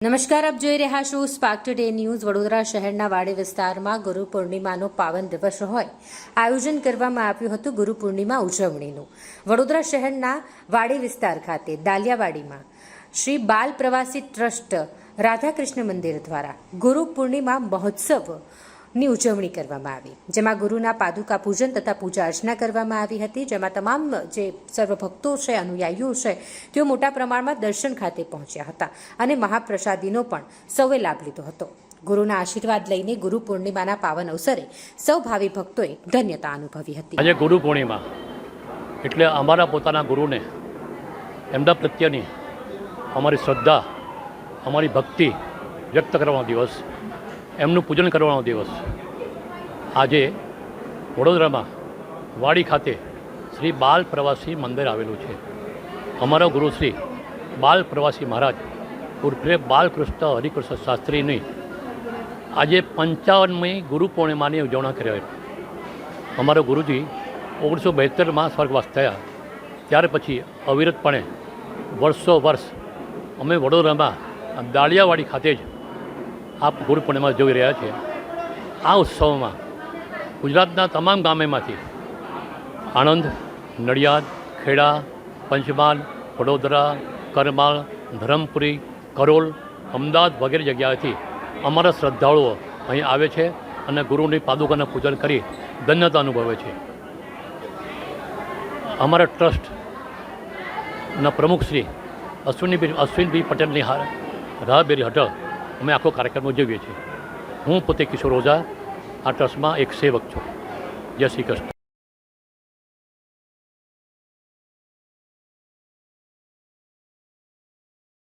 નમસ્કાર, આપ જોઈ રહ્યા છો સ્પાર્ક ટુડે ન્યૂઝ વડોદરા શહેરના વાડી વિસ્તારમાં ગુરુ પૂર્ણિમાનો પાવન દિવસ હોય. આયોજન કરવામાં આવ્યું હતું ગુરુ પૂર્ણિમા ઉજવણીનું. વડોદરા શહેરના વાડી વિસ્તાર ખાતે, દાલિયાવાડીમાં, શ્રી બાલ પ્રવાસી ટ્રસ્ટ રાધાકૃષ્ણ મંદિર દ્વારા ગુરુ પૂર્ણિમા મહોત્સવની ઉજવણી કરવામાં આવી. જેમાં ગુરુના પાદુકા પૂજન તથા પૂજા અર્ચના કરવામાં આવી હતી, જેમાં તમામ જે સર્વ ભક્તો છે, અનુયાયીઓ છે, તેઓ મોટા પ્રમાણમાં દર્શન ખાતે પહોંચ્યા હતા અને મહાપ્રસાદીનો પણ સૌએ લાભ લીધો હતો. ગુરુના આશીર્વાદ લઈને ગુરુ પૂર્ણિમાના પાવન અવસરે સૌ ભાવિ ભક્તોએ ધન્યતા અનુભવી હતી. આજે ગુરુ પૂર્ણિમા. એટલે અમારા પોતાના ગુરુને એમના પ્રત્યેની અમારી શ્રદ્ધા, અમારી ભક્તિ વ્યક્ત કરવાનો દિવસ એમનું પૂજન કરવાનો દિવસ. આજે વડોદરામાં વાડી ખાતે શ્રી બાલ પ્રવાસી મંદિર આવેલું છે. અમારા ગુરુ શ્રી બાલ પ્રવાસી મહારાજ ઉર્ફે બાલકૃષ્ણ હરિકૃષ્ણ શાસ્ત્રીની આજે પંચાવનમી ગુરુ પૂર્ણિમાની ઉજવણી કરી અમારો ગુરુજી ઓગણીસો બેહત્તરમાં સ્વર્ગવાસ થયા. ત્યાર પછી અવિરતપણે વર્ષો વર્ષ અમે વડોદરામાં દાળિયાવાડી ખાતે જ આ ગુરુ પૂર્ણિમા જોઈ રહ્યા છે. આ ઉત્સવમાં ગુજરાતના તમામ ગામેમાંથી આણંદ, નડિયાદ, ખેડા, પંચમહાલ, વડોદરા, કરમાળ, ધરમપુરી, કરોલ, અમદાવાદ વગેરે જગ્યાએથી અમારા શ્રદ્ધાળુઓ અહીં આવે છે અને ગુરુની પાદુકાનું પૂજન કરી ધન્યતા અનુભવે છે. અમારા ટ્રસ્ટના પ્રમુખ શ્રી અશ્વિનીભાઈ અશ્વિનભાઈ પટેલની હાર રાહબેરી હેઠળ અમે આખો કાર્યક્રમ ઉજવીએ છીએ. હું પોતે કિશોર ઓઝા, આ ટ્રસ્ટમાં એક સેવક છું. જય શ્રી કૃષ્ણ.